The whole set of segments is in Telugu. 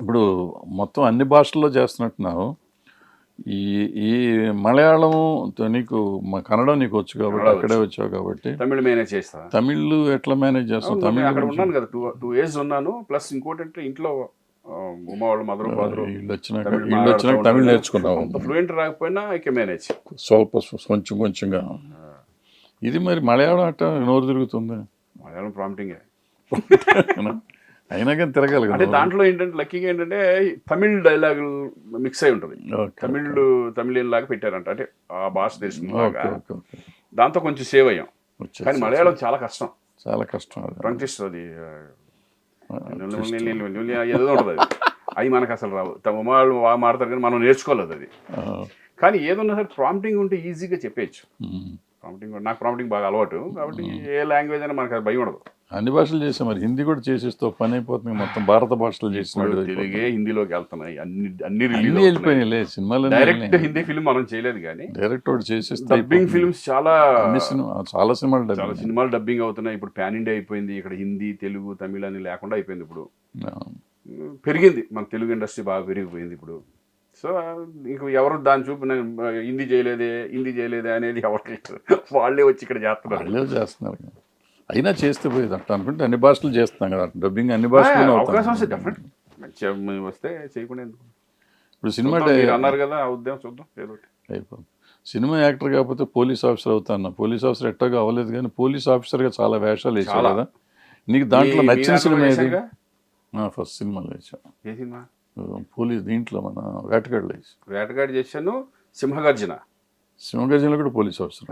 ఇప్పుడు మొత్తం అన్ని భాషల్లో చేస్తున్నట్టున్నావు. ఈ ఈ మలయాళం నీకు మ- కన్నడం నీకు వచ్చు కాబట్టి అక్కడే వచ్చావు కాబట్టి. తమిళ మేనేజ్ చేస్తా. తమిళ్ ఎట్లా మేనేజ్ చేస్తావు? తమిళ్ అక్కడ ఉన్నాను కదా టూ టూ ఇయర్స్ ఉన్నాను. ప్లస్ ఇంకోటి అంటే ఇంట్లో ఉమా వాళ్ళు మదర్ ఫాదర్ వీళ్ళు వచ్చినాక వీళ్ళు వచ్చినాక తమిళ్ నేర్చుకున్నావు ఫ్లూయెంట్ రాకపోయినా ఐ కెన్ మేనేజ్ స్వల్ప స్వ- కొంచెం కొంచెంగా. ఇది మరి మలయాళం అట్ట నోరు తిరుగుతుంది? మలయాళం ప్రాంప్టింగ్ అయినా కానీ తిరగాలి అంటే దాంట్లో ఏంటంటే లక్కీగా ఏంటంటే తమిళ్ డైలాగులు మిక్స్ అయి ఉంటుంది. తమిళ్ తమిళియన్ లాగా పెట్టారంట. అంటే ఆ భాష ఓకే దాంతో కొంచెం సేవ్ అయ్యాం. కానీ మలయాళం చాలా కష్టం. చాలా కష్టం ఆ, ఏదో ఉంటుంది అది. మనకు అసలు రావు. తమ వాళ్ళు బాగా మాడతారు కానీ మనం నేర్చుకోలేదు అది. కానీ ఏదన్నా సరే ప్రాంప్టింగ్ ఉంటే ఈజీగా చెప్పేయచ్చు. ప్రాంప్టింగ్ నాకు ప్రాంప్టింగ్ బాగా అలవాటు. కాబట్టి ఏ లాంగ్వేజ్ అయినా మనకు అది భయం ఉండదు. అన్ని భాషలు చేసాం మరి హిందీ కూడా చేసేస్తావు పని అయిపోతుంది. మొత్తం భారత భాషలు చేసినాడు తెలుగే హిందీలోకి వెళ్తున్నాయి. అన్ని అన్ని రిలీజ్ వెళ్ళిపోయినాయి సినిమాలు డైరెక్ట్ హిందీ ఫిల్మ్ మనం చేయలేదు కానీ డైరెక్ట్ ఒకటి చేసేస్తే డబ్బింగ్ ఫిల్మ్స్ చాలా చాలా సినిమాలు చాలా. సినిమాలు డబ్బింగ్ అవుతున్నాయి. ఇప్పుడు పాన్ ఇండియా అయిపోయింది. ఇక్కడ హిందీ తెలుగు తమిళ అని లేకుండా అయిపోయింది ఇప్పుడు. పెరిగింది. మన తెలుగు ఇండస్ట్రీ బాగా పెరిగిపోయింది ఇప్పుడు. సో ఇంక ఎవరు దాని చూపు నేను హిందీ చేయలేదే హిందీ చేయలేదే అనేది ఎవరికి వాళ్ళే వచ్చి ఇక్కడ చేస్తున్నారు. చేస్తున్నారు. అయినా చేస్తే పోయేది అట్లా అనుకుంటే అన్ని భాషలు చేస్తున్నాం కదా డబ్బింగ్ అన్ని భాషలు అవకాశం వస్తే డెఫినెట్ మంచిగా వస్తే చేయకుండా ఎందుకు? ఇప్పుడు సినిమా అన్నారు కదా ఉద్యమం చూద్దాం ఏదో. అయిపోయింది సినిమా యాక్టర్ కాకపోతే పోలీస్ ఆఫీసర్ అవుతాను పోలీస్ ఆఫీసర్ ఎట్టగా అవ్వలేదు కానీ పోలీస్ ఆఫీసర్గా చాలా వేషాలు వేసావు. కదా. నీకు దాంట్లో నచ్చిన సినిమా ఏది? ఫస్ట్ సినిమాలో వేసాం ఏ సినిమా? పోలీస్ దీంట్లో మన వేటగాడులో వేసాం వేటగాడి చేశాను సింహగర్జన. సింహగర్జనలో కూడా పోలీస్ ఆఫీసర్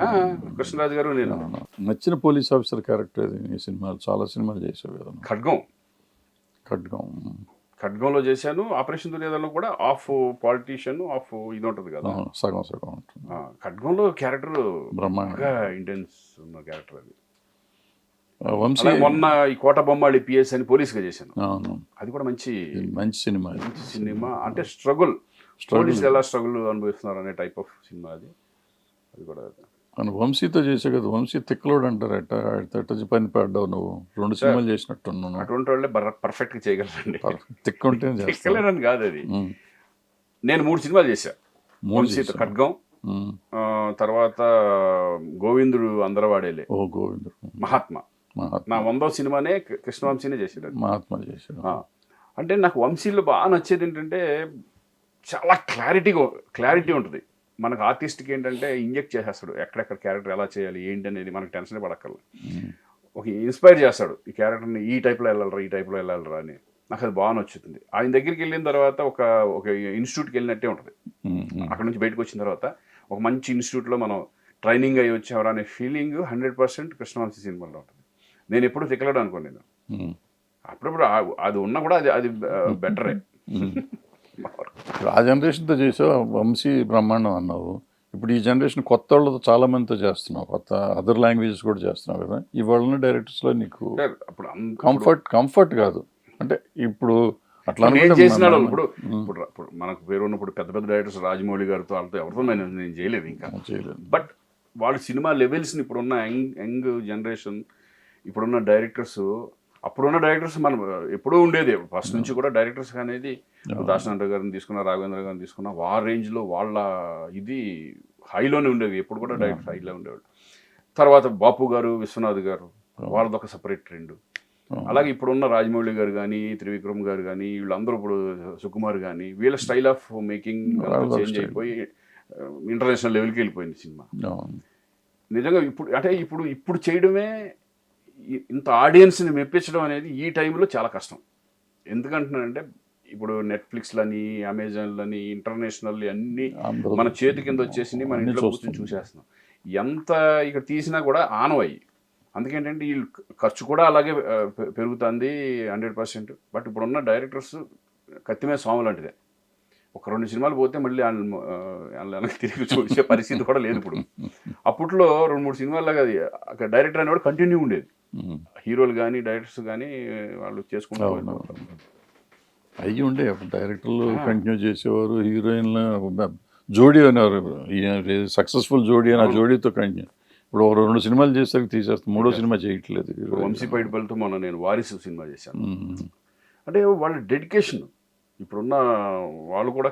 కృష్ణరాజు గారు నేను. నచ్చిన పోలీస్ ఆఫీసర్ క్యారెక్టర్ ఈ సినిమాలు చాలా సినిమాలు చేసావు కదా. ఖడ్గం. ఖడ్గం. ఖడ్గంలో చేశాను. ఆపరేషన్ దుర్యోధనలో కూడా ఆఫ్ పాలిటీషియన్ ఆఫ్ ఇది ఉంటుంది కదా. సగం సగం ఉంటుంది. ఖడ్గంలో క్యారెక్టర్ బ్రహ్మాండ. బాగా ఇంటెన్స్ ఉన్న క్యారెక్టర్ అది. వంశీ మొన్న ఈ కోట బొమ్మాళి పిఎస్ అని పోలీస్గా చేశాను అది కూడా మంచి మంచి సినిమా ఇది. సినిమా. అంటే స్ట్రగుల్ పోలీసులు ఎలా స్ట్రగుల్ అనుభవిస్తున్నారు అనే టైప్ ఆఫ్ సినిమా అది. అది కూడా మన వంశీతో చేసే కదా వంశీ తిక్కలోడు అంటారు ఎట్ట ఎట్ట పని పడ్డావు నువ్వు? రెండు సినిమాలు చేసినట్టున్నాను అటువంటి వాళ్ళే పర్ఫెక్ట్గా చేయగలరండి. తిక్క ఉంటేనే చేస్తాను ఎక్కలేనని కాదు అది. నేను మూడు సినిమాలు చేశా. వంశీతో. ఖడ్గం తర్వాత గోవిందుడు అందరవాడేలే. ఓ గోవిందుడు. మహాత్మా. నా వందో సినిమానే కృష్ణవంశీనే చేసాడు మహాత్మా చేశాడు. అంటే నాకు వంశీలో బాగా నచ్చేది ఏంటంటే చాలా క్లారిటీగా క్లారిటీ ఉంటుంది. మనకు ఆర్టిస్ట్కి ఏంటంటే ఇంజెక్ట్ చేసేస్తాడు. ఎక్కడెక్కడ క్యారెక్టర్ ఎలా చేయాలి ఏంటి అనేది మనకు టెన్షన్ పడక్కర్లేదు. ఒక ఇన్స్పైర్ చేస్తాడు. ఈ క్యారెక్టర్ని ఈ టైప్లో వెళ్ళాలరా ఈ టైప్లో వెళ్ళాలరా అని. నాకు అది బాగా నచ్చుతుంది. ఆయన దగ్గరికి వెళ్ళిన తర్వాత ఒక ఒక ఇన్స్టిట్యూట్కి వెళ్ళినట్టే ఉంటుంది. అక్కడ నుంచి బయటకు వచ్చిన తర్వాత ఒక మంచి ఇన్స్టిట్యూట్లో మనం ట్రైనింగ్ అయ్యి వచ్చేవారు అనే ఫీలింగ్ హండ్రెడ్ పర్సెంట్ కృష్ణవంశీ సినిమాలో ఉంటుంది. నేను ఎప్పుడు తిక్కలేడు అనుకోండి నేను. అప్పుడప్పుడు అది ఉన్నా కూడా అది అది బెటరే. ఇప్పుడు ఆ జనరేషన్తో చేసావు వంశీ బ్రహ్మాండం అన్నావు. ఇప్పుడు ఈ జనరేషన్ కొత్త వాళ్ళతో చాలా మందితో చేస్తున్నావు కొత్త అదర్ లాంగ్వేజెస్ కూడా చేస్తున్నావు కదా. ఇవాళ ఉన్న డైరెక్టర్స్లో నీకు అప్పుడు కంఫర్ట్ కంఫర్ట్ కాదు. అంటే ఇప్పుడు అట్లా నేను చేసినాడు ఇప్పుడు ఇప్పుడు ఇప్పుడు మనకు పేరు ఉన్నప్పుడు పెద్ద పెద్ద డైరెక్టర్స్ రాజమౌళి గారితో వాళ్ళతో ఎవరితో నేను నేను చేయలేదు ఇంకా. చేయలేదు. బట్ వాళ్ళు సినిమా లెవెల్స్ని ఇప్పుడున్న యంగ్ యంగ్ జనరేషన్ ఇప్పుడున్న డైరెక్టర్స్ అప్పుడున్న డైరెక్టర్స్ మనం ఎప్పుడూ ఉండేది. ఫస్ట్ నుంచి కూడా డైరెక్టర్స్ అనేది దాసనాథ గారిని తీసుకున్న రాఘవేంద్ర గారిని తీసుకున్న ఆ రేంజ్లో వాళ్ళ ఇది హైలోనే ఉండేవి. ఎప్పుడు కూడా డైరెక్టర్స్ హైలో ఉండేవాళ్ళు. తర్వాత బాపు గారు విశ్వనాథ్ గారు వాళ్ళది ఒక సపరేట్ ట్రెండ్ అలాగే ఇప్పుడున్న రాజమౌళి గారు కానీ త్రివిక్రమ్ గారు కానీ వీళ్ళందరూ ఇప్పుడు సుకుమార్ కానీ వీళ్ళ స్టైల్ ఆఫ్ మేకింగ్ వాళ్ళ చేంజ్. అయిపోయి ఇంటర్నేషనల్ లెవెల్కి వెళ్ళిపోయింది సినిమా. నిజంగా ఇప్పుడు అంటే ఇప్పుడు ఇప్పుడు చేయడమే ఇంత ఆడియన్స్ని మెప్పించడం అనేది ఈ టైంలో చాలా కష్టం. ఎందుకంటున్నానంటే ఇప్పుడు నెట్ఫ్లిక్స్లని అమెజాన్లని ఇంటర్నేషనల్ అన్నీ మన చేతి కింద వచ్చేసింది మన ఇంట్లో కూర్చొని. చూసేస్తున్నాం. ఎంత ఇక్కడ తీసినా కూడా ఆనవయ్యి అందుకేంటంటే వీళ్ళు ఖర్చు కూడా అలాగే పెరుగుతుంది హండ్రెడ్ పర్సెంట్. బట్ ఇప్పుడున్న డైరెక్టర్స్ కత్తిమే స్వామి లాంటిదే. ఒక రెండు సినిమాలు పోతే మళ్ళీ వాళ్ళ ఆ, వాళ్ళ వెనక్కి తిరిగి చూసే పరిస్థితి కూడా లేదు ఇప్పుడు. అప్పట్లో రెండు మూడు సినిమాలు అది డైరెక్టర్ అనేవాడు కంటిన్యూ ఉండేది. హీరోలు కానీ డైరెక్టర్స్ కానీ వాళ్ళు చేసుకుంటూ అవును. పోయేవాళ్ళు. అయ్యి ఉండే డైరెక్టర్లు కంటిన్యూ చేసేవారు హీరోయిన్లు జోడీ అనేవారు. సక్సెస్ఫుల్ జోడీ అని ఆ జోడీతో కంటిన్యూ. ఇప్పుడు ఒక రెండు సినిమాలు చేసేసరికి తీసేస్తాం మూడో సినిమా చేయట్లేదు వంశీ పైడిపల్లితో మొన్న నేను వారిసు సినిమా చేశాను. అంటే వాళ్ళ డెడికేషన్ ఇప్పుడున్న వాళ్ళు కూడా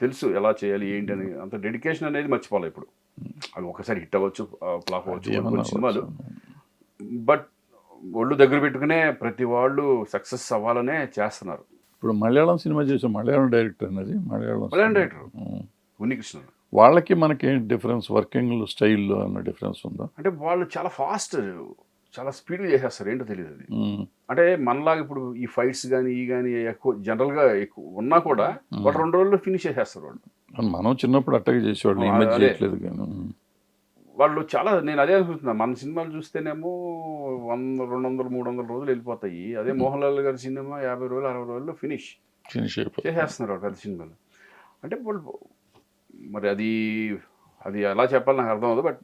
తెలుసు ఎలా చేయాలి ఏంటి అని. అంత డెడికేషన్ అనేది మర్చిపోవాలి ఇప్పుడు. అవి ఒకసారి హిట్ అవ్వచ్చు ఫ్లాప్ అవ్వచ్చు సినిమాలు. బట్ ఒళ్ళు దగ్గర పెట్టుకునే ప్రతి వాళ్ళు సక్సెస్ అవ్వాలనే చేస్తున్నారు. ఇప్పుడు మలయాళం సినిమా చేసే మలయాళం డైరెక్టర్ అనేది మలయాళం మలయాళం. డైరెక్టర్. ఉన్నికృష్ణ వాళ్ళకి మనకి ఏంటి డిఫరెన్స్ వర్కింగ్ స్టైల్లో అన్న డిఫరెన్స్ ఉందా? అంటే వాళ్ళు చాలా ఫాస్ట్ చాలా స్పీడ్గా చేసేస్తారు. ఏంటో తెలియదు అది. అంటే మనలాగా ఇప్పుడు ఈ ఫైట్స్ కానీ ఈ కానీ ఎక్కువ జనరల్గా ఎక్కువ ఉన్నా కూడా ఒక రెండు రోజుల్లో ఫినిష్ చేసేస్తారు వాళ్ళు. మనం చిన్నప్పుడు అట్టగా చేసేవాళ్ళు. ఈ మధ్య. చేయట్లేదు కానీ. వాళ్ళు చాలా నేను అదే అనుకుంటున్నా. మన సినిమాలు చూస్తేనేమో వంద రెండు వందలు మూడు వందల రోజులు వెళ్ళిపోతాయి. అదే మోహన్ లాల్ గారి సినిమా యాభై రోజులు అరవై రోజుల్లో ఫినిష్. ఫినిష్ చేసేస్తున్నారు పెద్ద సినిమాలు. అంటే వాళ్ళు మరి అది అది ఎలా చెప్పాలి నాకు అర్థం అవ్వదు బట్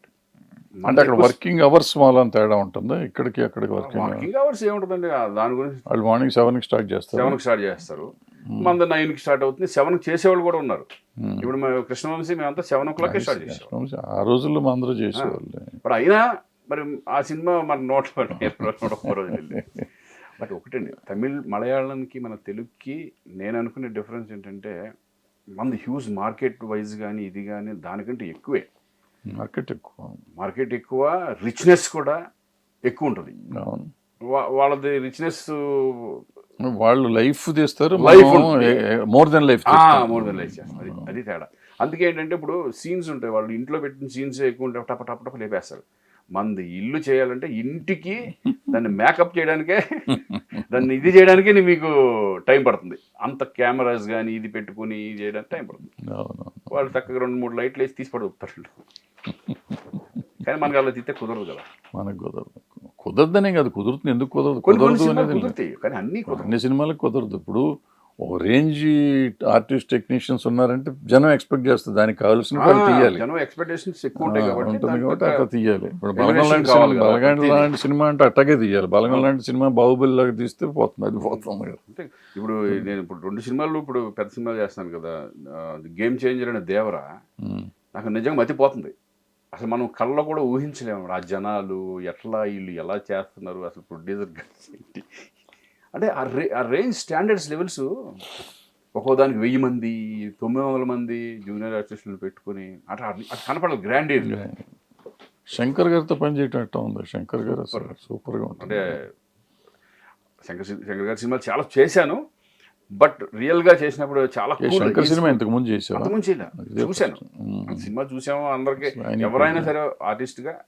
అంటే అక్కడ వర్కింగ్ అవర్స్ వాళ్ళ తేడా ఉంటుందా? ఇక్కడికి అక్కడికి వర్కింగ్ వర్కింగ్ అవర్స్ ఏముంటుందండి? దాని గురించి వాళ్ళు మార్నింగ్ సెవెన్కి స్టార్ట్ చేస్తారు. సెవెన్కి స్టార్ట్ చేస్తారు. మన నైన్కి స్టార్ట్ అవుతుంది. సెవెన్కి చేసేవాళ్ళు కూడా ఉన్నారు. ఇప్పుడు మేము కృష్ణవంశీ మేమంతా సెవెన్ ఓ క్లాక్కే స్టార్ట్ చేసాం ఆ రోజుల్లో మా అందరూ చేసేవాళ్ళు. మరి అయినా మరి ఆ సినిమా మన నోట్లో రోజు బట్ ఒకటండి తమిళ్ మలయాళంకి మన తెలుగుకి నేను అనుకునే డిఫరెన్స్ ఏంటంటే మనది హ్యూజ్ మార్కెట్ వైజ్ కానీ ఇది కానీ దానికంటే ఎక్కువే. మార్కెట్ ఎక్కువ. మార్కెట్ ఎక్కువ రిచ్నెస్ కూడా ఎక్కువ ఉంటుంది. వాళ్ళది రిచ్నెస్ వాళ్ళు లైఫ్ తీస్తారు ఉంటుంది. More than life more than life చేస్తారు. అది అది తేడా. అందుకే ఏంటంటే ఇప్పుడు సీన్స్ ఉంటాయి. వాళ్ళు ఇంట్లో పెట్టిన సీన్స్ ఎక్కువ ఉంటాయి టప టప టప లేపేస్తారు. మంది ఇల్లు చేయాలంటే ఇంటికి దాన్ని మేకప్ చేయడానికే దాన్ని ఇది చేయడానికే మీకు టైం పడుతుంది. అంత కెమెరాస్ కానీ ఇది పెట్టుకుని ఇది చేయడానికి టైం పడుతుంది. వాళ్ళు చక్కగా రెండు మూడు లైట్లు వేసి తీసి పడుతారు కానీ మనకి అలా తీస్తే కుదరదు కదా. మనకు కుదరదు. కుదరదనే కాదు కుదురుతుంది. ఎందుకు కుదరదు? కుదరదు అనేది కానీ అన్నీ కుదరదు అన్ని సినిమాలకు కుదరదు. ఇప్పుడు ఓ రేంజ్ ఆర్టిస్ట్ టెక్నీషియన్స్ ఉన్నారంటే జనం ఎక్స్పెక్ట్ చేస్తారు. దానికి కావాల్సిన తీయాలి. జనం ఎక్స్పెక్టేషన్స్ ఎక్కువ ఉంటుంది కాబట్టి అట్లా తీయాలి. ఇప్పుడు బలగం లాంటి సినిమా బలగం. లాంటి సినిమా అంటే అట్టగే తీయాలి. బలగం లాంటి సినిమా బాహుబలి లాగా తీస్తే పోతుంది అది పోతుంది కదా. ఇప్పుడు నేను ఇప్పుడు రెండు సినిమాలు ఇప్పుడు పెద్ద సినిమాలు చేస్తాను కదా. గేమ్ చేంజర్ అనే దేవరా. నాకు నిజంగా మతిపోతుంది. అసలు మనం కళ్ళలో కూడా ఊహించలేము. ఆ జనాలు ఎట్లా వీళ్ళు ఎలా చేస్తున్నారు? అసలు ప్రొడ్యూసర్ ఏంటి? అంటే ఆ రే ఆ రేంజ్ స్టాండర్డ్స్ లెవెల్స్ ఒక్కో దానికి వెయ్యి మంది తొమ్మిది వందల మంది జూనియర్ ఆర్టిస్టులు పెట్టుకుని అట్లా అది కనపడాలి గ్రాండ్ శంకర్ గారితో పని చేయటం ఎట్లా ఉంది. శంకర్ గారు సూపర్గా ఉంటుంది. అంటే శంకర్ శంకర్ గారి సినిమాలు చాలా చేశాను. బట్ రియల్గా చేసినప్పుడు చాలా. శంకర్ సినిమా ఇంతకు ముందు చూశాను. సినిమా చూసాము అందరికి ఎవరైనా సరే ఆర్టిస్ట్గా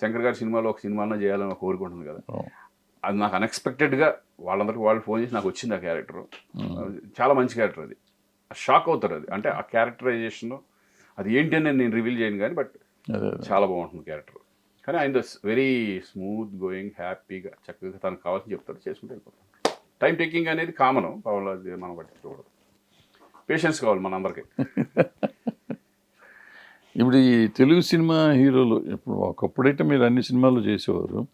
శంకర్ గారి సినిమాలో ఒక సినిమాలో చేయాలని ఒక కోరిక ఉంటుంది కదా. అది నాకు అన్ఎక్స్పెక్టెడ్గా వాళ్ళందరికీ వాళ్ళు ఫోన్ చేసి నాకు వచ్చింది ఆ క్యారెక్టర్. చాలా మంచి క్యారెక్టర్ అది. షాక్ అవుతారు అది. అంటే ఆ క్యారెక్టరైజేషన్ అది ఏంటి అని నేను రివీల్ చేయను కానీ బట్. చాలా బాగుంటుంది క్యారెక్టర్. కానీ ఆయన వెరీ స్మూత్ గోయింగ్ హ్యాపీగా చక్కగా తనకు కావాల్సింది చెప్తాడు చేసుకుంటూ వెళ్ళిపోతాడు. టైం టేకింగ్ అనేది కామన్ పవన్ మనం పట్టించుకోకూడదు పేషెన్స్ కావాలి మన అందరికీ ఇప్పుడు ఈ తెలుగు సినిమా హీరోలు ఇప్పుడు ఒకప్పుడైతే మీరు అన్ని సినిమాలు చేసేవారు.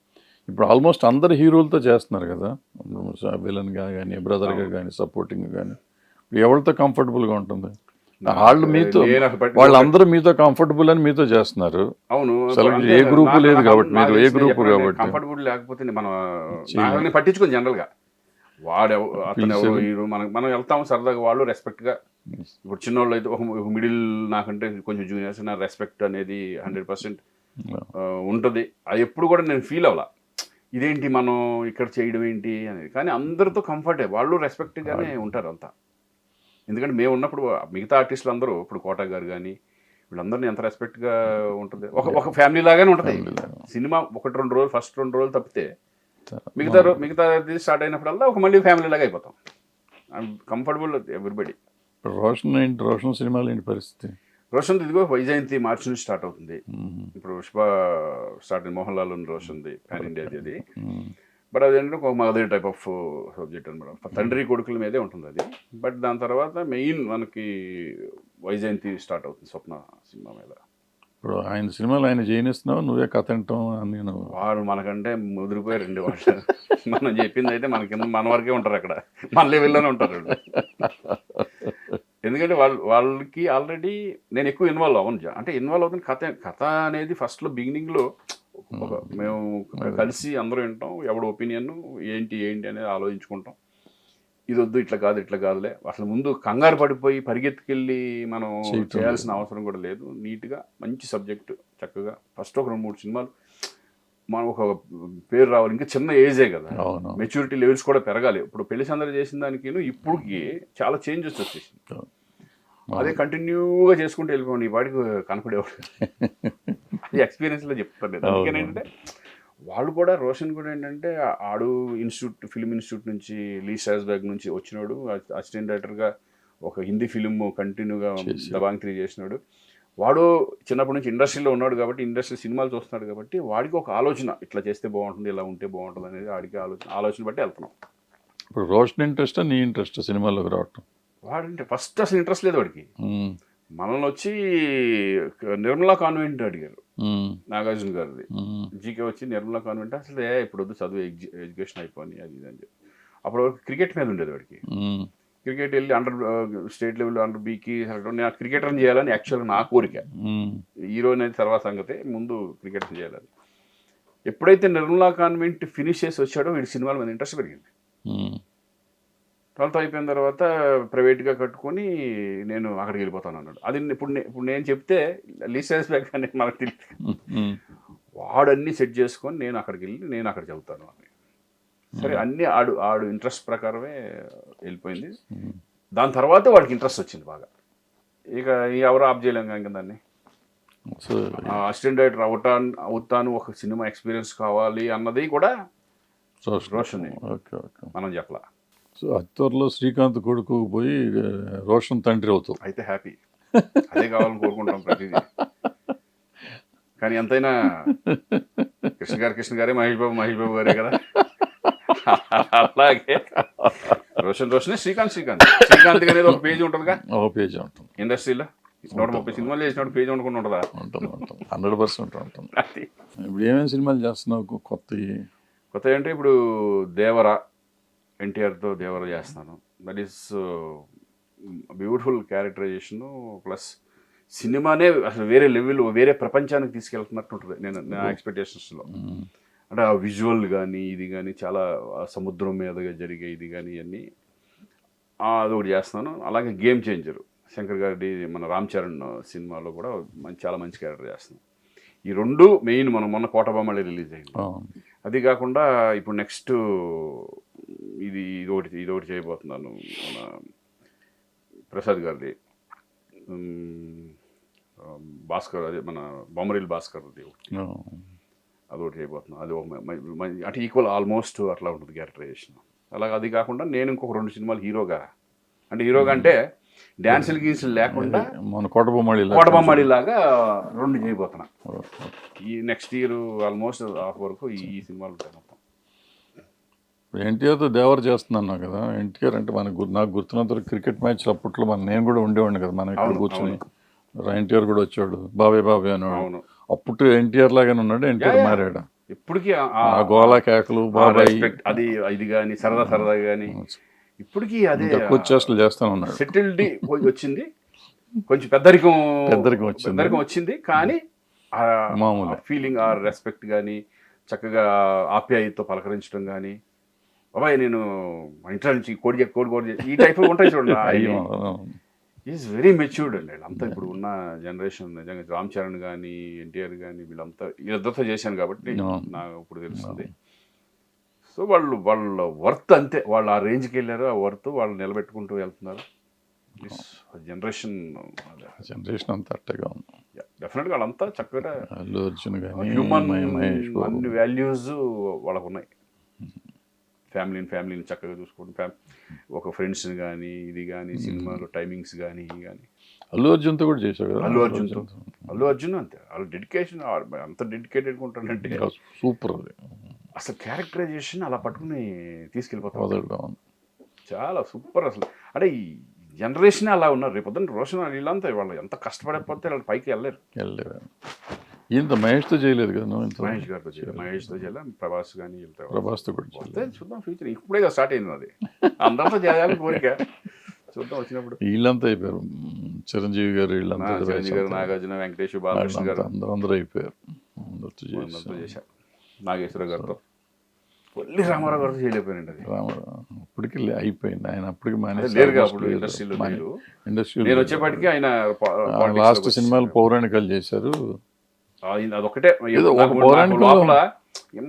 ఇప్పుడు ఆల్మోస్ట్ అందరు హీరోలతో చేస్తున్నారు కదా. విలన్గా కానీ బ్రదర్గా కానీ సపోర్టింగ్ కానీ ఇప్పుడు ఎవరితో కంఫర్టబుల్గా ఉంటుంది? వాళ్ళు మీతో వాళ్ళందరూ మీతో కంఫర్టబుల్ అని మీతో చేస్తున్నారు. అవును. ఏ నాకు- లేదు కాబట్టి మీరు ఏ చెప్పండి, కాబట్టి. కంఫర్టబుల్ లేకపోతే మనం నాకు పట్టించుకోను జనరల్గా వాడు ఎవ- అతను ఎవరు హీరో మనం మనం వెళ్తాం సరదాగా. వాళ్ళు రెస్పెక్ట్గా ఇప్పుడు చిన్నోళ్ళు అయితే ఒక మిడిల్ నాకంటే కొంచెం జూనియర్స్ నా రెస్పెక్ట్ అనేది హండ్రెడ్ పర్సెంట్ ఉంటుంది. అది ఎప్పుడు కూడా నేను ఫీల్ అవ్వాల. ఇదేంటి మనం ఇక్కడ చేయడం ఏంటి అనేది. కానీ అందరితో కంఫర్టే వాళ్ళు రెస్పెక్ట్ గానే ఉంటారు అంతా. ఎందుకంటే మేము ఉన్నప్పుడు మిగతా ఆర్టిస్టులు అందరూ ఇప్పుడు కోట గారు కానీ వీళ్ళందరినీ ఎంత రెస్పెక్ట్గా ఉంటుంది. ఒక ఒక ఫ్యామిలీ లాగానే ఉంటుంది. సినిమా ఒకటి రెండు రోజులు ఫస్ట్ రెండు రోజులు తప్పితే మిగతా మిగతా స్టార్ట్ అయినప్పుడల్లా ఒక మళ్ళీ ఫ్యామిలీ లాగా అయిపోతాం. కంఫర్టబుల్ ఎవ్రీబడి రోషన్ ఏంటి? రోషన్ సినిమాలు ఏంటి పరిస్థితి? రోషన్ ఇదిగో వైజయంతి మార్చి నుంచి స్టార్ట్ అవుతుంది. ఇప్పుడు పుష్ప స్టార్ట్ అయింది. మోహన్ లాల్ రోషన్ది ప్యాన్ ఇండియాది అది. బట్ అది ఏంటంటే ఒక మదర్ టైప్ ఆఫ్ సబ్జెక్ట్ అనమాట తండ్రి కొడుకుల మీదే ఉంటుంది అది. బట్ దాని తర్వాత మెయిన్ మనకి వైజయంతి స్టార్ట్ అవుతుంది స్వప్న సినిమా మీద. ఇప్పుడు ఆయన సినిమాలు ఆయన చేయనిస్తున్నావు నువ్వే కథ అంటాం అని నేను వారు మనకంటే ముదిరిపోయి రెండు వాళ్ళు. మనం చెప్పింది అయితే మన కింద మన వరకే ఉంటారు అక్కడ. మన లెవెల్లోనే ఉంటారు. ఎందుకంటే వాళ్ళు వాళ్ళకి ఆల్రెడీ నేను ఎక్కువ ఇన్వాల్వ్ అవ్వను అంటే ఇన్వాల్వ్ అవుతున్న కథ కథ అనేది ఫస్ట్లో బిగినింగ్లో ఒక మేము కలిసి అందరూ వింటాం ఎవడు ఒపీనియన్ ఏంటి ఏంటి అనేది ఆలోచించుకుంటాం. ఇది వద్దు ఇట్లా కాదు ఇట్లా కాదులే. అసలు ముందు కంగారు పడిపోయి పరిగెత్తుకెళ్ళి మనం చేయాల్సిన అవసరం కూడా లేదు. నీట్గా మంచి సబ్జెక్టు చక్కగా. ఫస్ట్ ఒక రెండు మూడు సినిమాలు మనం ఒక పేరు రావాలి. ఇంకా చిన్న ఏజే కదా. మెచ్యూరిటీ లెవెల్స్ కూడా పెరగాలి. ఇప్పుడు పెళ్ళి సందడి చేసిన దానికి ఇప్పుడుకి చాలా చేంజెస్ వచ్చేసింది అదే కంటిన్యూగా చేసుకుంటూ వెళ్ళిపోండి ఈ వాడికి కనపడేవాడు. అది ఎక్స్పీరియన్స్లో చెప్తాను నేను. వాళ్ళు కూడా రోషన్ కూడా ఏంటంటే ఆడు ఇన్స్టిట్యూట్ ఫిల్మ్ ఇన్స్టిట్యూట్ నుంచి లీ బ్యాగ్ నుంచి వచ్చినాడు. అసిస్టెంట్ డైరెక్టర్గా ఒక హిందీ ఫిలిం కంటిన్యూగా. దబాంగ్ త్రీ చేసినాడు. వాడు చిన్నప్పటి నుంచి ఇండస్ట్రీలో ఉన్నాడు కాబట్టి ఇండస్ట్రీ సినిమాలు చూస్తున్నాడు కాబట్టి వాడికి ఒక ఆలోచన ఇట్లా చేస్తే బాగుంటుంది ఇలా ఉంటే బాగుంటుంది అనేది వాడికి ఆలోచన ఆలోచన బట్టి వెళ్తున్నాం. ఇప్పుడు రోషన్ ఇంట్రెస్ట్ నీ ఇంట్రెస్ట్ సినిమాలోకి రావటం? వాడంటే ఫస్ట్ అసలు ఇంట్రెస్ట్ లేదు వాడికి. మనల్ని వచ్చి నిర్మలా కాన్వెంట్ అడిగారు. నాగార్జున గారిది. జీకే వచ్చి నిర్మలా కాన్వెంట్ అసలు ఏ ఇప్పుడు వద్దు చదువు ఎడ్యు- ఎడ్యుకేషన్ అయిపోయి అది ఇది అని చెప్పి. వరకు క్రికెట్ మీద ఉండేది వాడికి. క్రికెట్ వెళ్ళి అండర్ స్టేట్ లెవెల్ అండర్ బీకి నేను క్రికెటర్ చేయాలని యాక్చువల్గా నా కోరిక. ఉమ్, హీరో అనేది తర్వాత సంగతి ముందు క్రికెటర్ చేయాలని. ఎప్పుడైతే నిర్మలా కాన్వెంట్ ఫినిష్ చేసి వచ్చాడో వీడి సినిమాల మీద ఇంట్రెస్ట్ పెరిగింది. ట్వెల్త్ అయిపోయిన తర్వాత ప్రైవేట్గా కట్టుకొని నేను అక్కడికి వెళ్ళిపోతాను అన్నాడు. అది ఇప్పుడు ఇప్పుడు నేను చెప్తే లీసెన్స్ బ్యాక్ అని మనకు తెలియదు వాడన్నీ సెట్ చేసుకొని నేను అక్కడికి వెళ్ళి నేను అక్కడ చదువుతాను అని. సరే అన్నీ ఆడు ఆడు ఇంట్రెస్ట్ ప్రకారమే వెళ్ళిపోయింది. దాని తర్వాత వాడికి ఇంట్రెస్ట్ వచ్చింది బాగా. ఇక ఈ ఎవరు ఆఫ్ చేయలేం ఇంకా దాన్ని. సో అసిస్టెంట్ డైరెక్టర్ అవుతాను అవుతాను ఒక సినిమా ఎక్స్పీరియన్స్ కావాలి అన్నది కూడా రోషన్ రోషన్ ఓకే ఓకే. మనం చెప్పలా. సో శ్రీకాంత్ కొడుకు పోయి రోషన్ తండ్రి అవుతావు. అయితే హ్యాపీ. అదే కావాలని కోరుకుంటాం ప్రతిదీ. కానీ ఎంతైనా కృష్ణ గారు కృష్ణ గారే మహేష్ బాబు మహేష్ బాబు గారే కదా. అలాగే. రోషన్ రోషనే శ్రీకాంత్ శ్రీకాంత్. శ్రీకాంత్ అనేది ఒక పేజీ ఉంటుందిగా. ఓ పేజీ ఉంటుంది. ఇండస్ట్రీలో. నూట ముప్పై సినిమాలు చేసినప్పుడు పేజీ ఉండకుండా ఉంటుందా? ఉంటుంది ఉంటుంది. హండ్రెడ్ పర్సెంట్ ఉంటుంది. ఇప్పుడు ఏమేమి సినిమాలు చేస్తున్నావు కొత్త కొత్త అంటే ఇప్పుడు దేవర. ఎన్టీఆర్తో దేవర చేస్తున్నాను that is beautiful characterization plus సినిమానే అసలు వేరే లెవెల్ వేరే ప్రపంచానికి తీసుకెళ్తున్నట్టు ఉంటుంది. నేను నా ఎక్స్పెక్టేషన్స్లో అంటే ఆ విజువల్ కానీ ఇది కానీ చాలా సముద్రం మీదగా జరిగే ఇది కానీ ఇవన్నీ ఆ, అదొకటి చేస్తున్నాను అలాగే గేమ్ చేంజర్ శంకర్ గారి మన రామ్ చరణ్ సినిమాలో కూడా మంచి చాలా మంచి క్యారెక్టర్ చేస్తున్నాను ఈ రెండు మెయిన్ మనం మొన్న కోటబొమ్మలే రిలీజ్ అయింది. అది కాకుండా ఇప్పుడు నెక్స్ట్ ఇది ఇదొకటి ఇదొకటి చేయబోతున్నాను మన ప్రసాద్ గారిది. భాస్కర్ అదే మన బొమ్మరిల్ భాస్కర్ది ఒకటి. అదొకటి చేయబోతున్నాను. అది ఒక అంటే ఈక్వల్ ఆల్మోస్ట్ అట్లా ఉంటుంది క్యారెక్టరైజేషన్. అలాగే అది కాకుండా నేను ఇంకొక రెండు సినిమాలు హీరోగా. అంటే హీరోగా అంటే డ్యాన్సులు గీన్సులు లేకుండా మన కోటబొమ్మడి కోటబొమ్మడి లాగా రెండు చేయబోతున్నా. ఈ నెక్స్ట్ ఇయర్ ఆల్మోస్ట్ హాఫ్ వరకు ఈ సినిమాలు ఉంటాయి. ఎన్టీఆర్తో దేవర్ చేస్తున్నాను కదా. ఎన్టీఆర్ అంటే మనకు నాకు గుర్తున్నంత క్రికెట్ మ్యాచ్లు అప్పట్లో మన నేను కూడా ఉండేవాడిని కదా మనం ఇక్కడ కూర్చొని. ఎన్టీఆర్ కూడా వచ్చాడు బాబాయ్ బాబాయ్ అనేవాడు. అవును. అప్పుడు ఎన్టీఆర్ లాగానే ఉన్నాడు ఎన్టీఆర్. మారాడు. ఇప్పటికీ ఆ- గోళా కేకలు బాబాయ్. అది ఇది కానీ సరదా సరదా కానీ ఇప్పటికీ అదే చేష్టలు చేస్తాను ఉన్నాడు. సెటిల్డ్ వచ్చింది. కొంచెం పెద్దరికం పెద్దరికం వచ్చింది. పెద్దరికం వచ్చింది. కానీ మామూలే. ఫీలింగ్ ఆ రెస్పెక్ట్ కానీ చక్కగా ఆప్యాయతతో పలకరించడం కానీ బాబాయ్ నేను మా ఇంట్లో నుంచి కోడి చె- కోడి కోడి ఈ టైప్ ఉంటాయి చూడండి. అయ్యో ఈజ్ వెరీ మెచ్యూర్డ్ అండి వీళ్ళంతా. ఇప్పుడు ఉన్న జనరేషన్ నిజంగా రామ్ చరణ్ కానీ ఎన్టీఆర్ కానీ వీళ్ళంతా వీళ్ళిద్దరితో చేశాను కాబట్టి. నాకు ఇప్పుడు తెలుస్తుంది. సో వాళ్ళు వాళ్ళ వర్త్ అంతే. వాళ్ళు ఆ రేంజ్కి వెళ్ళారు ఆ వర్త్ వాళ్ళు నిలబెట్టుకుంటూ వెళ్తున్నారు. జనరేషన్ జనరేషన్ అంతా అట్టగా డెఫినెట్గా వాళ్ళంతా చక్కగా అల్లు అర్జున్ కానీ హ్యూమన్ అన్ని వాల్యూస్ వాళ్ళకు ఉన్నాయి. ఫ్యామిలీని ఫ్యామిలీని చక్కగా చూసుకోవడం. ఫ్యామ్ ఒక ఫ్రెండ్స్ని కానీ ఇది కానీ సినిమాలో టైమింగ్స్ కానీ ఇవి కానీ అల్లు అర్జున్తో కూడా చేశాడు కదా? అల్లు అర్జున్తో. అల్లు అర్జున్ అంతే. వాళ్ళ డెడికేషన్ అంత డెడికేటెడ్ ఉంటాడంటే సూపర్ అది. అసలు క్యారెక్టరైజేషన్ అలా పట్టుకుని తీసుకెళ్ళిపోతాం. చాలా సూపర్ అసలు. అంటే ఈ జనరేషన్ అలా ఉన్నారు. రేపు పొద్దున్న రోషన్ వీళ్ళంతా వాళ్ళు ఎంత కష్టపడకపోతే వాళ్ళు పైకి వెళ్ళలేరు. వెళ్ళలేదు ఇంత మహేష్తో చేయలేదు కదా నువ్వు మహేష్ గారితో చేయాలి మహేష్తో చేయాలి ప్రభాస్ కానీ ప్రభాస్తో కూడా చేయలేదు. చూద్దాం ఫ్యూచర్. ఇప్పుడే కదా స్టార్ట్ అయింది అది. అందరితో చేయాలని కోరిక. చూద్దాం వచ్చినప్పుడు. వీళ్ళంతా అయిపోయారు. చిరంజీవి గారు వీళ్ళంతా చిరంజీవి గారు నాగార్జున వెంకటేష్ బాలకృష్ణ గారు. అందరూ అందరూ అయిపోయారు. అందరితో చేశారు. నాగేశ్వర గారితో. కొల్లి రామారావు గారితో చేయలేకపోయానండి అది. రామ అప్పటికి అయిపోయింది. ఆయన అప్పటికి లేరుగా అప్పుడు ఇండస్ట్రీలో లేరు. ఇండస్ట్రీ నేను వచ్చేపాటికి ఆయన లాస్ట్ సినిమాలు పౌరాణికాలు చేశారు. పౌరాణికంలో- లోపల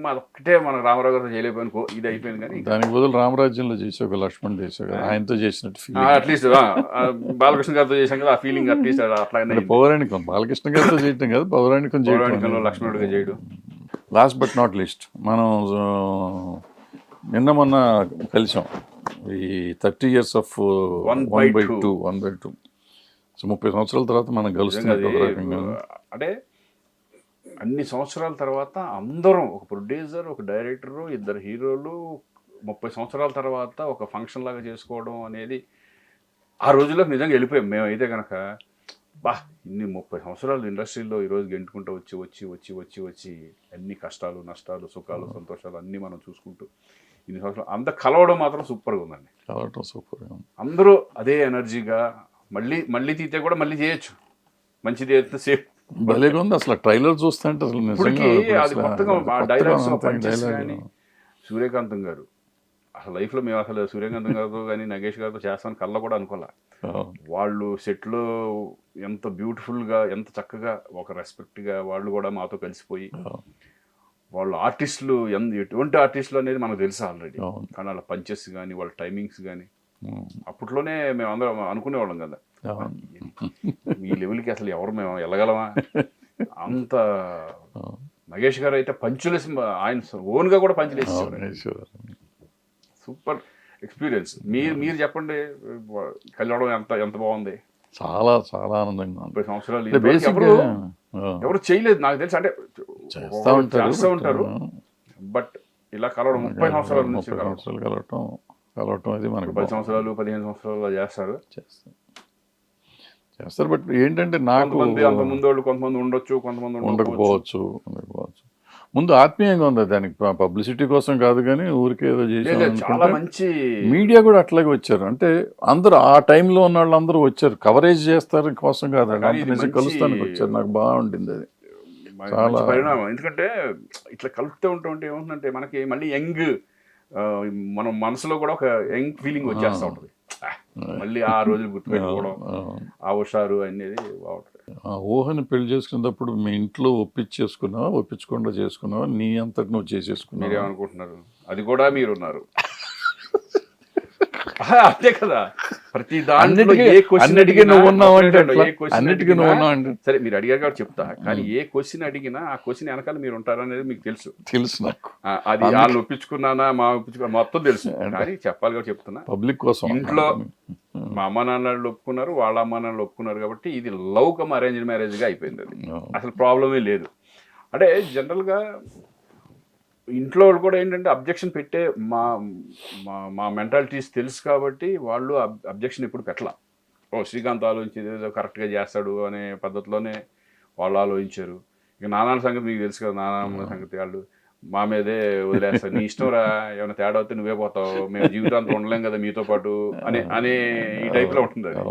అదొక్కటే మన రామారావు చేయలేకపోయాను కో- ఇది అయిపోయింది కానీ. దానికి బదులు రామరాజ్యంలో చేసే ఒక లక్ష్మణ్ చేశారు కదా ఆయనతో చేసినట్టు అట్లీస్ట్ బాలకృష్ణ గారితో చేశాం కదా ఆ ఫీలింగ్ అట్లీస్ట్ అట్లా పౌరాణికం బాలకృష్ణ గారితో చేయటం కదా పౌరాణికం పౌరాణికంలో చేయటం లక్ష్మణుడిగా చేయడం. లాస్ట్ బట్ నాట్ లిస్ట్ మనం నిన్న మొన్న కలిసాం. ఈ thirty years of one by. Two one by two so ముప్పై సంవత్సరాల తర్వాత మనం రకంగా. అంటే అన్ని సంవత్సరాల తర్వాత అందరం ఒక ప్రొడ్యూసర్ ఒక డైరెక్టర్ ఇద్దరు హీరోలు ముప్పై సంవత్సరాల తర్వాత ఒక ఫంక్షన్ లాగా చేసుకోవడం అనేది ఆ రోజుల్లోకి నిజంగా వెళ్ళిపోయాం. మేమైతే కనుక బా ఇన్ని ముప్పై సంవత్సరాలు ఇండస్ట్రీలో ఈరోజు గెంటుకుంటూ వచ్చి వచ్చి వచ్చి వచ్చి వచ్చి అన్ని కష్టాలు నష్టాలు సుఖాలు సంతోషాలు అన్నీ మనం చూసుకుంటూ ఇన్ని సంవత్సరాలు అంత కలవడం మాత్రం సూపర్గా ఉందండి. కలవటం సూపర్ అందరూ అదే ఎనర్జీగా మళ్ళీ మళ్ళీ తీతే కూడా మళ్ళీ చేయొచ్చు. మంచిది అయితే సేఫ్. భలేగా ఉంది అసలు ట్రైలర్ చూస్తుంటే అసలు నిజంగా సూర్యకాంతం గారు. అసలు లైఫ్లో మేము అసలు సూర్యకాంతం గారితో కానీ నగేష్ గారితో చేస్తామని కళ్ళ కూడా అనుకోలే. వాళ్ళు సెట్లో ఎంత బ్యూటిఫుల్గా ఎంత చక్కగా ఒక రెస్పెక్ట్గా వాళ్ళు కూడా మాతో కలిసిపోయి వాళ్ళు ఆర్టిస్టులు ఎంత ఎటువంటి ఆర్టిస్టులు అనేది మనకు తెలుసు ఆల్రెడీ. కానీ వాళ్ళ పంచెస్ కానీ వాళ్ళ టైమింగ్స్ కానీ అప్పట్లోనే మేము అందరం అనుకునేవాళ్ళం కదా. ఈ లెవెల్కి అసలు ఎవరు మేము వెళ్ళగలమా? అంత నగేష్ గారు అయితే పంచులేసి ఆయన ఓన్గా కూడా ఈశ్వర్. Super experience. మీరు మీరు చెప్పండి కళ్యాణం ఎంత ఎంత బాగుంది? చాలా చాలా ఆనందంగా ముప్పై సంవత్సరాలు ఎవరు ఎవరు చేయలేదు నాకు తెలిసి. అంటే చేస్తా ఉంటారు బట్ ఇలా కలవడం ముప్పై సంవత్సరాల నుంచి కలవడం. కలవటం కలవటం అది మనకు పది సంవత్సరాలు పదిహేను సంవత్సరాలు చేస్తారు. చేస్తారు. చేస్తారు. బట్ ఏంటంటే నాకు అంత ముందు వాళ్ళు కొంతమంది ఉండొచ్చు కొంతమంది ఉండకపోవచ్చు. ఉండకపోవచ్చు ముందు ఆత్మీయంగా ఉంది దానికి. పబ్లిసిటీ కోసం కాదు కానీ ఊరికే ఏదో చేసాం మంచి మీడియా కూడా అట్లాగే వచ్చారు. అంటే అందరూ ఆ టైంలో ఉన్న వాళ్ళు అందరూ వచ్చారు. కవరేజ్ చేస్తారు కోసం కాదు కలుస్తానికి వచ్చారు. నాకు బాగుండింది అది. చాలా- పరిణామం. ఎందుకంటే ఇట్లా కలుపుతూ ఉంటూ ఉంటే ఏముంటుందంటే మనకి మళ్ళీ యంగ్ మనం మనసులో కూడా ఒక యంగ్ ఫీలింగ్ వచ్చేస్తూ ఉంటుంది. మళ్ళీ ఆ రోజులు గుర్తుపెట్టుకోవడం ఆ, హుషారు అనేది బాగుంటుంది. ఆ ఊహని పెళ్ళి చేసుకున్నప్పుడు మీ ఇంట్లో ఒప్పించేసుకున్నావా ఒప్పించకుండా చేసుకున్నావా? నీ అంతటి నువ్వు చేసేసుకున్నావా? మీరేమనుకుంటున్నారు? అది కూడా మీరున్నారు. అంతే కదా. ప్రతి దాంట్లో అన్నిటికీ ఏ అన్నిటికీ నువ్వు ఉన్నావు అంటే అన్నిటికీ నువ్వు ఉన్నావు అంటే సరే మీరు అడిగారు కాబట్టి చెప్తా. కానీ ఏ క్వశ్చన్ అడిగినా ఆ క్వశ్చన్ వెనకాల మీరు ఉంటారు అనేది మీకు తెలుసు. తెలుసు నాకు. అది వాళ్ళు ఒప్పించుకున్నానా మా ఒప్పించుకున్నా మొత్తం తెలుసు. కానీ చెప్పాలి కాబట్టి చెప్తున్నా. పబ్లిక్ కోసం ఇంట్లో మా అమ్మ నాన్నలు ఒప్పుకున్నారు వాళ్ళ అమ్మ నాన్నలు ఒప్పుకున్నారు కాబట్టి ఇది లవ్ కమ్ అరేంజ్ మ్యారేజ్గా అయిపోయింది అది. అసలు ప్రాబ్లమే లేదు. అంటే జనరల్గా ఇంట్లో వాళ్ళు కూడా ఏంటంటే అబ్జెక్షన్ పెట్టే మా మా మా మెంటాలిటీస్ తెలుసు కాబట్టి వాళ్ళు అబ్జెక్షన్ ఇప్పుడు పెట్టలా. ఓ శ్రీకాంత్ ఆలోచించి ఏదో కరెక్ట్గా చేస్తాడు అనే పద్ధతిలోనే వాళ్ళు ఆలోచించారు. ఇక నాన్న సంగతి మీకు తెలుసు కదా నాన్న సంగతి వాళ్ళు మా మీదే వదిలేస్తారు. నీ ఇష్టం రా ఏమైనా తేడా వస్తే నువ్వే పోతావు మేము జీవితాంతం ఉండలేం కదా మీతో పాటు అనే అనే ఈ టైప్లో ఉంటుంది అది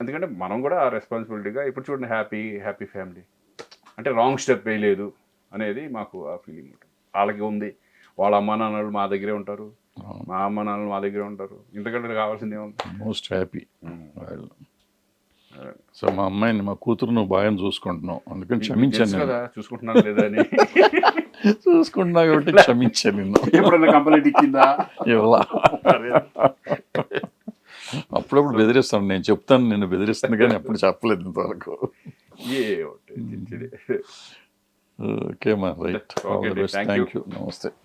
ఎందుకంటే మనం కూడా ఆ రెస్పాన్సిబిలిటీగా ఇప్పుడు చూడండి హ్యాపీ హ్యాపీ ఫ్యామిలీ అంటే రాంగ్ స్టెప్ వేయలేదు. అనేది మాకు ఆ ఫీలింగ్ ఉంటుంది. వాళ్ళకి ఉంది. వాళ్ళ అమ్మ నాన్నలు మా దగ్గరే ఉంటారు. మా అమ్మ నాన్నలు మా దగ్గరే ఉంటారు. ఇంతకంటే కావాల్సింది ఏముంది? మోస్ట్ హ్యాపీ వాళ్ళు సో మా అమ్మాయిని మా కూతురు నువ్వు బాగా చూసుకుంటున్నావు. అందుకని క్షమించాను నేను. కదా చూసుకుంటున్నాను లేదా అని. చూసుకుంటున్నా కాబట్టి క్షమించాను నిన్ను. ఎప్పుడైనా కంప్లైంట్ ఇచ్చిందా? ఇవ్వలా. అప్పుడప్పుడు బెదిరిస్తాను. నేను చెప్తాను నిన్ను బెదిరిస్తుంది కానీ ఎప్పుడు చెప్పలేదు ఇంతవరకు. ఏ ಓಕೆ ಮಾ right all the best thank you ನಮಸ್ತೆ